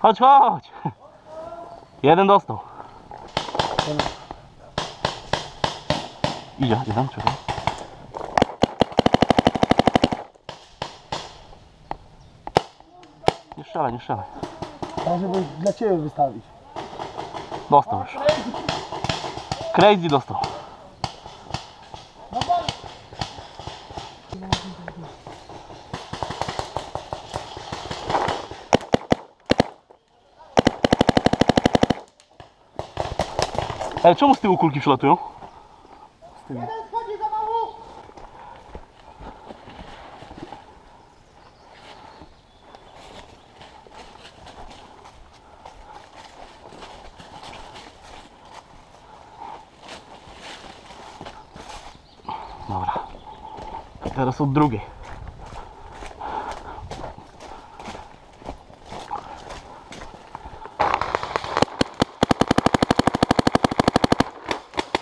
Chodź, chodź. Jeden dostał. Idzie, jeden, czekaj. Nie strzelaj, nie strzelaj. Może by dla Ciebie wystawić. Dostał już. Crazy dostał. Ej, czemu z tyłu kulki przylatują? Z tyłu. Dobra. Teraz od drugiej.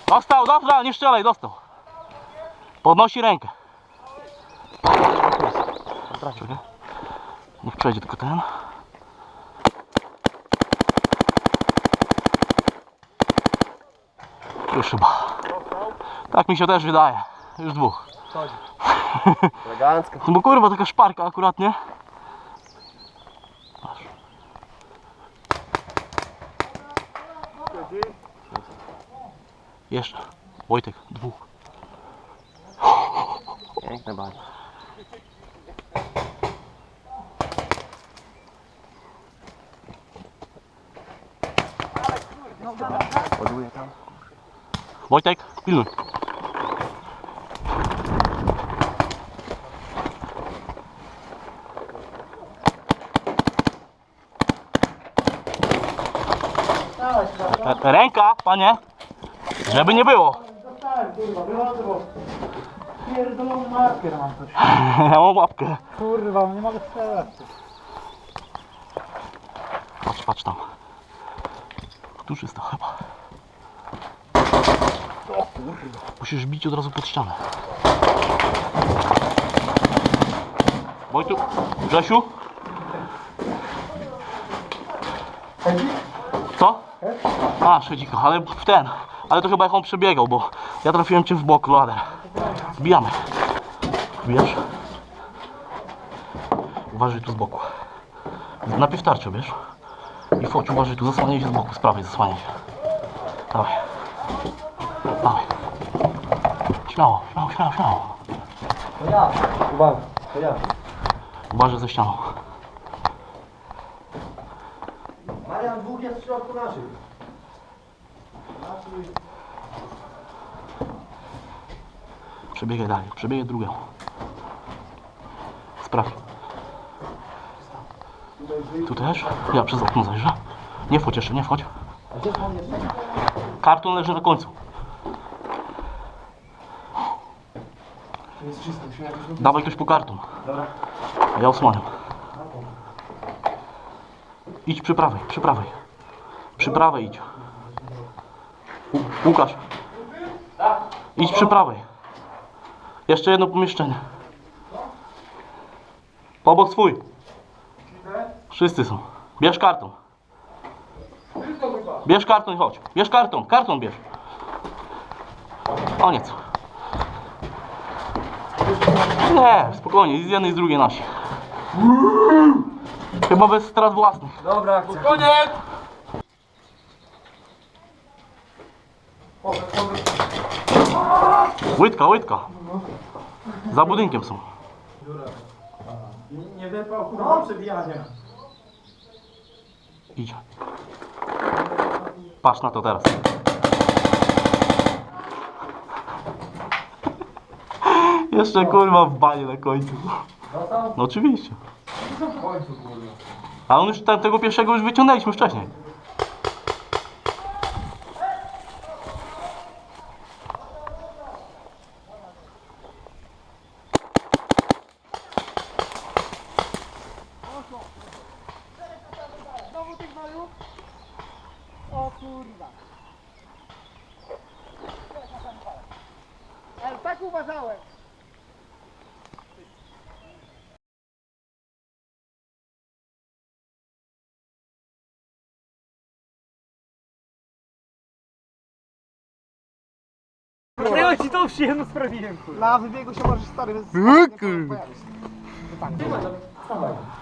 Dostał, dostał, nie strzelaj, dostał. Podnosi rękę. Czekaj. Niech przejdzie tylko ten. Już chyba. Tak mi się też wydaje. Już dwóch. Elegancko. No bo kurwa taka szparka akurat, nie? Jeszcze. Wojtek, dwóch. Piękne bardzo. Ładuję tam. Wojtek, pilnuj. Ręka, panie. Żeby nie było. Dostałem, kurwa, wychodzę, bo pierdolony marker mam coś. Ja mam łapkę. Kurwa, nie mogę strzelać. Patrz, patrz tam. Duży jest to chyba. O kurwa. Musisz bić od razu pod ścianę. Wojtu, Grzesiu? Co? A, szedzika, ale w ten. Ale to chyba jak on przebiegał, bo ja trafiłem cię w bok, lader. Zbijamy. Wiesz? Uważaj tu z boku. Najpierw tarczę, wiesz? I foć, uważaj tu, zasłaniaj się z boku, z prawej zasłaniaj się. Dawaj. Dawaj. Śmiało, śmiało, śmiało, śmiało. To ja. Uwaga, to ja. Uważaj ze ścianą. Marian, dwóch jest w środku naszych. Przebiegaj dalej, przebiegaj drugą. Sprawdź. Tu też? Ja przez okno zajrzę. Nie wchodź jeszcze, nie wchodź. Karton leży na końcu. Dawaj ktoś po karton. Dobra. Ja osłaniam. Idź przy prawej, przy prawej. Przy prawej idź. Łu- Łukasz. Idź przy prawej. Jeszcze jedno pomieszczenie. Pobok swój. Wszyscy są. Bierz karton. Bierz karton i chodź. Bierz karton, karton bierz. Koniec. Nie, spokojnie, z jednej i z drugiej nasi. Chyba bez strat własnych. Dobra, akcja. Koniec! Łydka, łydka. Za budynkiem są. Nie wypał, kurwa. Patrz na to teraz. Jeszcze kurwa w banie na końcu. No oczywiście. A on już te, tego pierwszego już wyciągnęliśmy wcześniej. Znowu tych gnojów? O kurwa. Ale tak uważałem. Ja ci tą przyjemność sprawiłem, kurwa. Na wybiegu się możesz stary bez...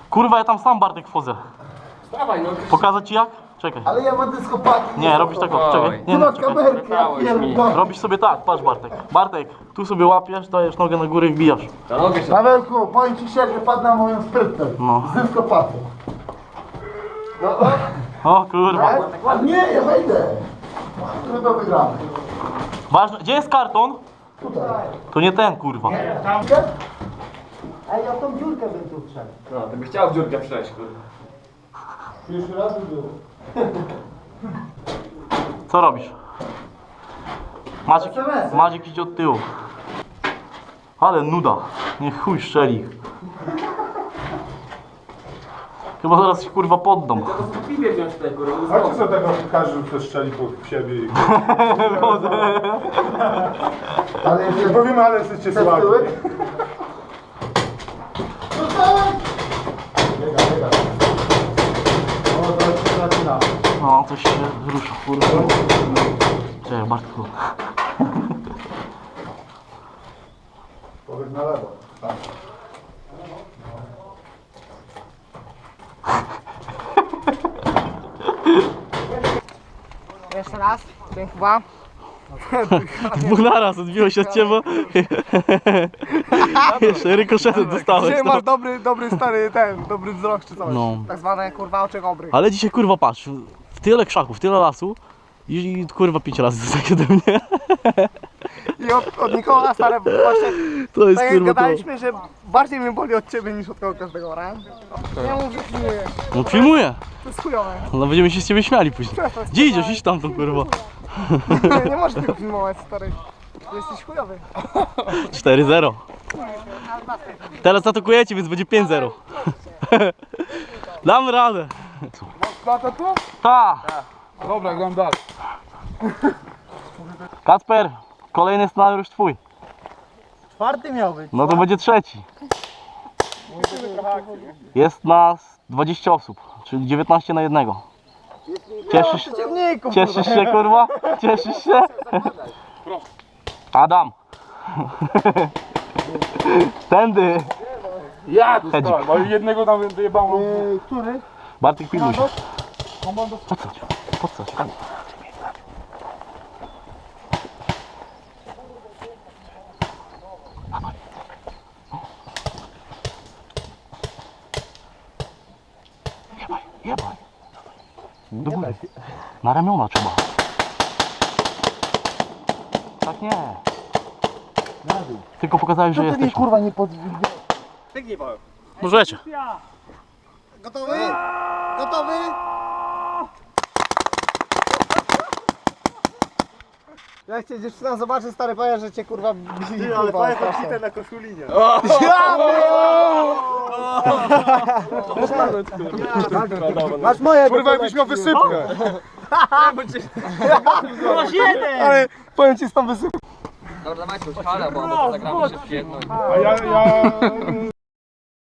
Kurwa, ja tam sam Bartek wchodzę. Dawaj, no. Pokazać ci jak? Czekaj. Ale ja mam dyskopatię. Nie, robisz tak, o, czekaj. Nie, nie, czekaj. kamerkę, ja pierdolę. Robisz sobie tak, patrz Bartek. Bartek, tu sobie łapiesz, dajesz nogę na górę i wbijasz. Na nogę się. Pawełku, powiem ci szczerze, padł na moją sprytę. No. Z dyskopatą. O kurwa. A nie, ja wejdę. Trudno wygramy. Ważne, gdzie jest karton? Tutaj. To nie ten kurwa. Ej, ja tą dziurkę bym tu wszedł. No, ty byś chciał w dziurkę przejść, kurwa. Już raz było. Co robisz? Maciek, Maciek idzie od tyłu. Ale nuda. Niech chuj szczeli. Chyba zaraz się kurwa poddam. Piwie wziąć kurwa. Chodźcie co tego każdy przestrzeli po siebie i... Ale jeszcze... Powiemy, ale jesteście słabi. tyłek? Biega, biega. O, to się zaczyna. No, coś się rusza, kurwa. Czekaj, Bartku. Powiedz na lewo. Tak. Jeszcze raz, ten chyba. Dwóch naraz odbiło się od ciebie. Jeszcze rykoszetem dostałeś. Dzisiaj No. masz dobry, dobry stary ten, dobry wzrok czy coś. No. Tak zwane kurwa oczy obry. Ale dzisiaj kurwa patrz, w tyle krzaków, tyle lasu i, i kurwa pięć razy tak ode mnie. I od, od Nikola stary właśnie, To jest tak jak kurwa to. gadaliśmy, że bardziej mnie boli od ciebie niż od kogo każdego, nie? Ja mów, że filmuję. No filmuję. To jest chujowe. No będziemy się z ciebie śmiali później. Gdzie idziesz? Idź tamtą kurwa. Nie możesz tego filmować stary. Jesteś chujowy. 4-0. Teraz atakujecie, więc będzie 5-0. Dam radę. Plata tu? Ta. Dobra, gram dalej. Kacper, kolejny scenariusz twój. Czwarty miał być. No to będzie trzeci. Jest nas 20 osób, czyli 19 na jednego. Cieszysz, Przeciwników. cieszysz się kurwa? Cieszysz się? Adam. Tędy. Ja dostałem, bo jednego tam wyjebało. Yy, który? Bartek pilnuj się. Podsadź, podsadź. Jebaj, Na ramiona trzeba. Tak nie. Tylko pokazałeś, że jesteś. kurwa nie pod... Możecie. Gotowy? Gotowy? Jak cię dziewczyna zobaczy, stary powie, że cię kurwa bili, Ty, ale kurwa, strasznie. na koszulinie. Masz moje Kurwa, jakbyś miał wysypkę. Ale powiem ci z tą wysypką. Dobra, dawajcie już halę, bo zagramy się w jedno. A ja, ja